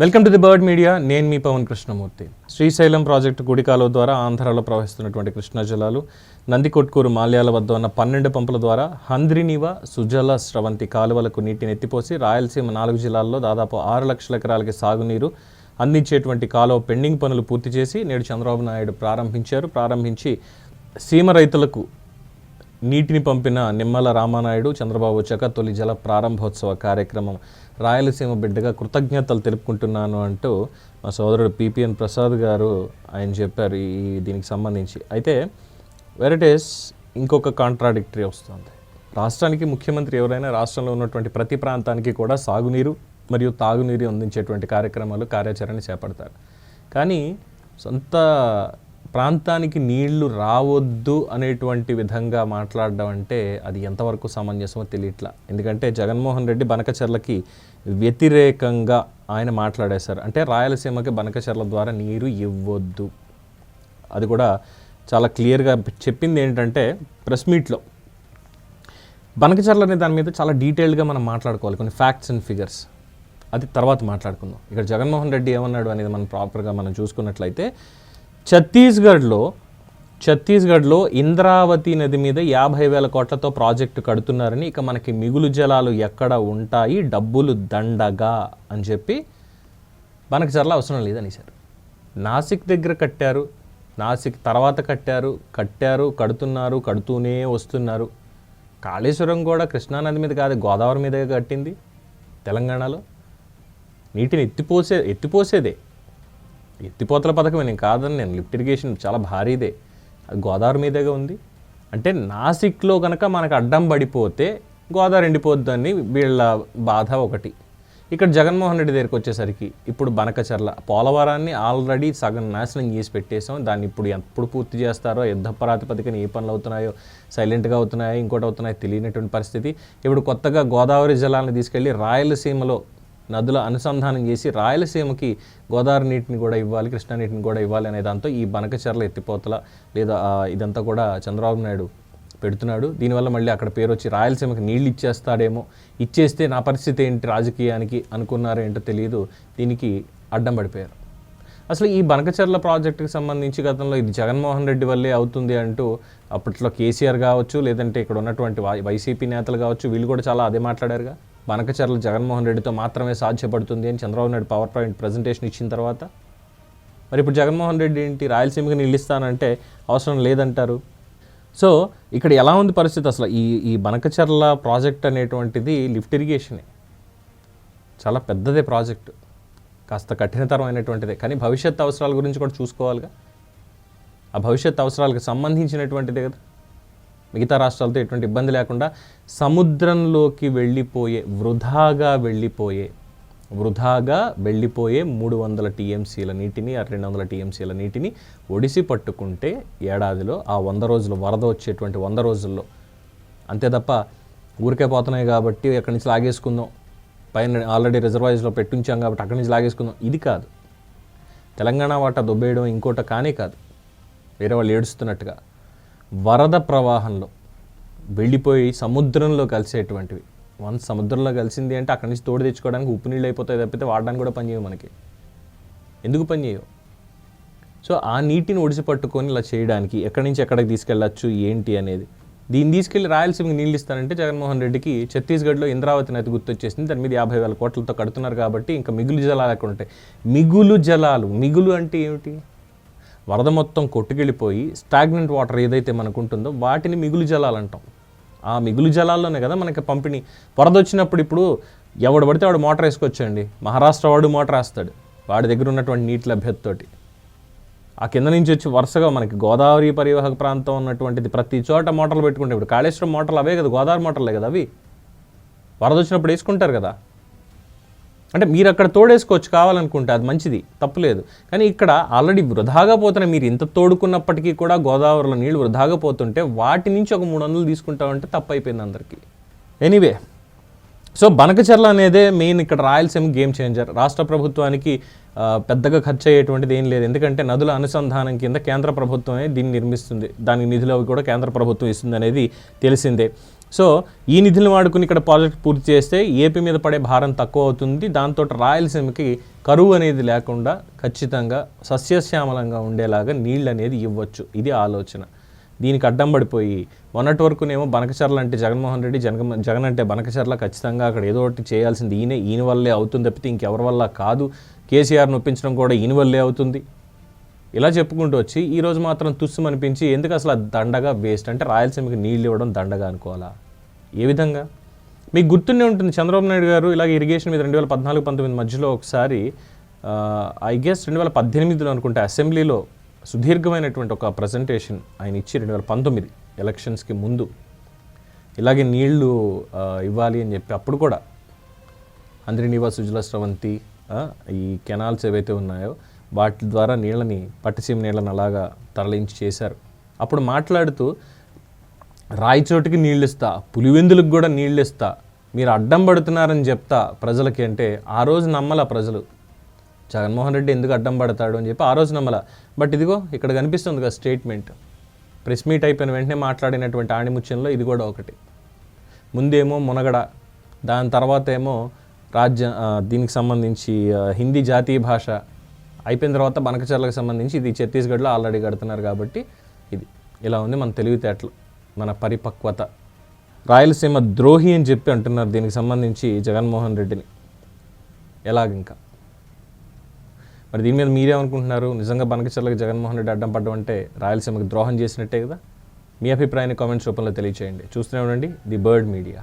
Welcome to the Bird Media. నేను మీ Pawan Krishnamurthy. Srisailam project గుడికాలువ ద్వారా ఆంధ్రాలో ప్రవహిస్తున్నటువంటి కృష్ణా జలాలు నందికొట్కూరు మాల్యాల వద్ద ఉన్న పన్నెండు పంపుల ద్వారా హంద్రినివ సుజల స్రవంతి కాలువలకు నీటిని ఎత్తిపోసి రాయలసీమ నాలుగు జిల్లాల్లో దాదాపు ఆరు లక్షల ఎకరాలకి సాగునీరు అందించేటువంటి కాలువ పెండింగ్ పనులు పూర్తి చేసి నేడు చంద్రబాబు నాయుడు ప్రారంభించారు. ప్రారంభించి సీమ రైతులకు నీటిని పంపిన నిమ్మల రామానాయుడు చంద్రబాబు వచ్చాక తొలి జల ప్రారంభోత్సవ కార్యక్రమం. రాయలసీమ బిడ్డగా కృతజ్ఞతలు తెలుపుకుంటున్నాను అంటూ మా సోదరుడు పిపిఎన్ ప్రసాద్ గారు ఆయన చెప్పారు ఈ దీనికి సంబంధించి. అయితే వెరైటీస్ ఇంకొక కాంట్రాడిక్టరీ వస్తుంది. రాష్ట్రానికి ముఖ్యమంత్రి ఎవరైనా రాష్ట్రంలో ఉన్నటువంటి ప్రతి ప్రాంతానికి కూడా సాగునీరు మరియు తాగునీరు అందించేటువంటి కార్యక్రమాలు కార్యాచరణ చేపడతారు. కానీ సొంత ప్రాంతానికి నీళ్ళు రావద్దు అనేటువంటి విధంగా మాట్లాడడం అంటే అది ఎంతవరకు సమంజసమో తెలియట్లా. ఎందుకంటే జగన్మోహన్ రెడ్డి బనకచర్లకి వ్యతిరేకంగా ఆయన మాట్లాడేశారు. అంటే రాయలసీమకి బనకచర్ల ద్వారా నీరు ఇవ్వద్దు. అది కూడా చాలా క్లియర్గా చెప్పింది ఏంటంటే ప్రెస్ మీట్లో. బనకచర్ల అనే దాని మీద చాలా డీటెయిల్డ్గా మనం మాట్లాడుకోవాలి. కొన్ని ఫ్యాక్ట్స్ అండ్ ఫిగర్స్. అది తర్వాత మాట్లాడుకుందాం. ఇక్కడ జగన్మోహన్ రెడ్డి ఏమన్నాడు అనేది మనం ప్రాపర్గా మనం చూసుకున్నట్లయితే ఛత్తీస్గఢ్లో ఛత్తీస్గఢ్లో ఇంద్రావతి నది మీద యాభై వేల కోట్లతో ప్రాజెక్టు కడుతున్నారని ఇక మనకి మిగులు జలాలు ఎక్కడ ఉంటాయి డబ్బులు దండగా అని చెప్పి మనకి చాలా అవసరం లేదనేసారు నాసిక్ దగ్గర కట్టారు నాసిక్ తర్వాత కట్టారు కట్టారు కడుతున్నారు కడుతూనే వస్తున్నారు. కాళేశ్వరం కూడా కృష్ణానది మీద కాదు గోదావరి మీదే కట్టింది తెలంగాణలో. నీటిని ఎత్తిపోసే ఎత్తిపోసేదే. ఎత్తిపోతల పథకం నేను కాదని నేను లిఫ్ట్ ఇరిగేషన్ చాలా భారీదే. అది గోదావరి మీదేగా ఉంది. అంటే నాసిక్లో కనుక మనకు అడ్డం పడిపోతే గోదావరి ఎండిపోద్దని వీళ్ళ బాధ ఒకటి. ఇక్కడ జగన్మోహన్ రెడ్డి దగ్గరికి వచ్చేసరికి ఇప్పుడు బనకచర్ల పోలవరాన్ని ఆల్రెడీ సగం నాశనం చేసి పెట్టేసాం దాన్ని ఇప్పుడు ఎప్పుడు పూర్తి చేస్తారో యుద్ధ ప్రాతిపదికన ఏ పనులు అవుతున్నాయో సైలెంట్గా అవుతున్నాయో ఇంకోటి అవుతున్నాయో తెలియనటువంటి పరిస్థితి. ఇప్పుడు కొత్తగా గోదావరి జలాలను తీసుకెళ్ళి రాయలసీమలో నదుల అనుసంధానం చేసి రాయలసీమకి గోదావరి నీటిని కూడా ఇవ్వాలి కృష్ణా నీటిని కూడా ఇవ్వాలి అనే దాంతో ఈ బనకచర్ల ఎత్తిపోతల లేదా ఇదంతా కూడా చంద్రబాబు నాయుడు పెడుతున్నాడు. దీనివల్ల మళ్ళీ అక్కడ పేరు వచ్చి రాయలసీమకి నీళ్ళు ఇచ్చేస్తాడేమో. ఇచ్చేస్తే నా పరిస్థితి ఏంటి రాజకీయానికి అనుకున్నారో ఏంటో తెలియదు. దీనికి అడ్డం పడిపోయారు. అసలు ఈ బనకచర్ల ప్రాజెక్టుకి సంబంధించి గతంలో ఇది జగన్మోహన్ రెడ్డి వల్లే అవుతుంది అంటూ అప్పట్లో కేసీఆర్ కావచ్చు లేదంటే ఇక్కడ ఉన్నటువంటి వై- వైసీపీ నేతలు కావచ్చు వీళ్ళు కూడా చాలా అదే మాట్లాడారుగా. బనకచర్ల జగన్మోహన్ రెడ్డితో మాత్రమే సాధ్యపడుతుంది అని Chandrababu Naidu power point presentation ఇచ్చిన తర్వాత. మరి ఇప్పుడు జగన్మోహన్ రెడ్డి ఏంటి? రాయలసీమకి నిలుస్తానంటే అవసరం లేదంటారు. సో ఇక్కడ ఎలా ఉంది పరిస్థితి అసలు? ఈ ఈ బనకచర్ల ప్రాజెక్ట్ అనేటువంటిది లిఫ్ట్ ఇరిగేషనే. చాలా పెద్దదే ప్రాజెక్టు కాస్త కఠినతరమైనటువంటిదే. కానీ భవిష్యత్ అవసరాల గురించి కూడా చూసుకోవాలిగా. ఆ భవిష్యత్ అవసరాలకు సంబంధించినటువంటిదే కదా. మిగతా రాష్ట్రాలతో ఎటువంటి ఇబ్బంది లేకుండా సముద్రంలోకి వెళ్ళిపోయే వృధాగా వెళ్ళిపోయే వృధాగా వెళ్ళిపోయే మూడు వందల టీఎంసీల నీటిని ఆ రెండు వందల టీఎంసీల నీటిని ఒడిసి పట్టుకుంటే ఏడాదిలో ఆ వంద రోజులు వరద వచ్చేటువంటి వంద రోజుల్లో. అంతే తప్ప ఊరికే పోతున్నాయి కాబట్టి ఎక్కడి నుంచి లాగేసుకుందాం. పైన ఆల్రెడీ రిజర్వాయర్స్లో పెట్టించాం కాబట్టి అక్కడి నుంచి లాగేసుకుందాం. ఇది కాదు. తెలంగాణ వాటా దొబ్బేయడం ఇంకోట కానే కాదు. వేరే వాళ్ళు ఏడుస్తున్నట్టుగా. వరద ప్రవాహంలో వెళ్ళిపోయి సముద్రంలో కలిసేటువంటివి. వన్స్ సముద్రంలో కలిసింది అంటే అక్కడి నుంచి తోడు తెచ్చుకోవడానికి ఉప్పు నీళ్ళు అయిపోతాయి తప్పితే వాడడానికి కూడా పనిచేయవు మనకి. ఎందుకు పనిచేయవు? సో ఆ నీటిని ఒడిసి పట్టుకొని ఇలా చేయడానికి ఎక్కడి నుంచి ఎక్కడికి తీసుకెళ్ళచ్చు ఏంటి అనేది. దీన్ని తీసుకెళ్ళి రాయలసీమకి నీళ్ళు ఇస్తానంటే జగన్మోహన్ రెడ్డికి ఛత్తీస్గఢ్లో ఇంద్రావతి నది గుర్తొచ్చేసింది. దాని మీద యాభై వేల కోట్లతో కడుతున్నారు కాబట్టి ఇంకా మిగులు జలాలు ఎక్కడ ఉంటాయి. మిగులు జలాలు మిగులు అంటే ఏమిటి? వరద మొత్తం కొట్టుకెళ్ళిపోయి స్టాగ్నెంట్ వాటర్ ఏదైతే మనకు ఉంటుందో వాటిని మిగులు జలాలు అంటాం ఆ మిగులు జలాల్లోనే కదా మనకి పంపిణీ. వరద వచ్చినప్పుడు ఇప్పుడు ఎవడు పడితే వాడు మోటార్ వేసుకొచ్చండి. మహారాష్ట్ర వాడు మోటార్ వేస్తాడు. వాడి దగ్గర ఉన్నటువంటి నీటి లభ్యతతోటి. ఆ కింద నుంచి వచ్చి వరుసగా మనకి గోదావరి పరివాహక ప్రాంతం ఉన్నటువంటిది ప్రతి చోట మోటార్లు పెట్టుకుంటే ఇప్పుడు కాళేశ్వరం మోటార్లు అవే కదా గోదావరి మోటార్లే కదా అవి? వరద వచ్చినప్పుడు వేసుకుంటారు కదా. అంటే మీరు అక్కడ తోడేసుకోవచ్చు కావాలనుకుంటే అది మంచిది తప్పులేదు. కానీ ఇక్కడ ఆల్రెడీ వృధాగా పోతున్నాయి మీరు ఇంత తోడుకున్నప్పటికీ కూడా గోదావరిలో నీళ్ళు వృధాగా పోతుంటే వాటి నుంచి ఒక మూడు వందలు తీసుకుంటామంటే తప్పు అయిపోయింది అందరికీ. ఎనీవే సో బనకచర్ల అనేదే మెయిన్ ఇక్కడ రాయలసీమ గేమ్ చేంజర్. రాష్ట్ర ప్రభుత్వానికి పెద్దగా ఖర్చు అయ్యేటువంటిది ఏం లేదు. ఎందుకంటే నదుల అనుసంధానం కింద కేంద్ర ప్రభుత్వమే దీన్ని నిర్మిస్తుంది. దానికి నిధులు అవి కూడా కేంద్ర ప్రభుత్వం ఇస్తుంది అనేది తెలిసిందే. సో ఈ నిధులను వాడుకుని ఇక్కడ ప్రాజెక్ట్ పూర్తి చేస్తే ఏపీ మీద పడే భారం తక్కువ అవుతుంది. దాంతో రాయలసీమకి కరువు అనేది లేకుండా ఖచ్చితంగా సస్యశ్యామలంగా ఉండేలాగా నీళ్ళు అనేది ఇవ్వచ్చు. ఇది ఆలోచన. దీనికి అడ్డం పడిపోయి మొన్నటి వరకునేమో బనకచర్ల అంటే జగన్మోహన్ రెడ్డి జగన్ జగన్ అంటే బనకచర్ల ఖచ్చితంగా అక్కడ ఏదో ఒకటి చేయాల్సింది. ఈయనే ఈయన వల్లే అవుతుంది తప్పితే ఇంకెవరి వల్ల కాదు. కేసీఆర్ నొప్పించడం కూడా ఈయన వల్లే అవుతుంది. ఇలా చెప్పుకుంటూ వచ్చి ఈరోజు మాత్రం తుస్సు అనిపించి ఎందుకు అసలు దండగా వేస్ట్ అంటే రాయలసీమకి నీళ్ళు ఇవ్వడం దండగా అనుకోవాలా? ఏ విధంగా? మీకు గుర్తుండే ఉంటుంది చంద్రబాబు నాయుడు గారు ఇలాగ ఇరిగేషన్ మీద రెండు వేల పద్నాలుగు పంతొమ్మిది మధ్యలో ఒకసారి ఐ గెస్ రెండు వేల పద్దెనిమిదిలో అనుకుంటే అసెంబ్లీలో సుదీర్ఘమైనటువంటి ఒక ప్రజెంటేషన్ ఆయన ఇచ్చి రెండు వేల పంతొమ్మిది ఎలక్షన్స్కి ముందు ఇలాగే నీళ్ళు ఇవ్వాలి అని చెప్పి అప్పుడు కూడా అంద్రినివా సుజల స్రవంతి ఈ కెనాల్స్ ఏవైతే ఉన్నాయో వాటి ద్వారా నీళ్ళని పట్టిసీమ నీళ్ళని అలాగా తరలించి చేశారు. అప్పుడు మాట్లాడుతూ రాయిచోటికి నీళ్ళు ఇస్తా పులివెందులకు కూడా నీళ్ళు ఇస్తా మీరు అడ్డం పడుతున్నారని చెప్తా ప్రజలకి అంటే ఆ రోజు నమ్మల ప్రజలు. జగన్మోహన్ రెడ్డి ఎందుకు అడ్డం పడతాడు అని చెప్పి ఆ రోజు నమ్మల. బట్ ఇదిగో ఇక్కడ కనిపిస్తుంది కదా స్టేట్మెంట్. ప్రెస్ మీట్ అయిపోయిన వెంటనే మాట్లాడినటువంటి ఆణిముత్యంలో ఇది కూడా ఒకటి. ముందేమో మునగడ దాని తర్వాత ఏమో రాజ్య దీనికి సంబంధించి హిందీ జాతీయ భాష అయిపోయిన తర్వాత బనకచర్లకు సంబంధించి ఇది ఛత్తీస్గఢ్లో ఆల్రెడీ కడుతున్నారు కాబట్టి ఇది. ఇలా ఉంది మన తెలివితేటలు మన పరిపక్వత. రాయలసీమ ద్రోహి అని చెప్పి అంటున్నారు దీనికి సంబంధించి జగన్మోహన్ రెడ్డిని. ఎలాగింకా? మరి దీని మీద మీరేమనుకుంటున్నారు? నిజంగా బనకచర్లకు జగన్మోహన్ రెడ్డి అడ్డం పడ్డం అంటే రాయలసీమకు ద్రోహం చేసినట్టే కదా? మీ అభిప్రాయాన్ని కామెంట్స్ రూపంలో తెలియచేయండి. చూస్తూనే ఉండండి ది బర్డ్ మీడియా.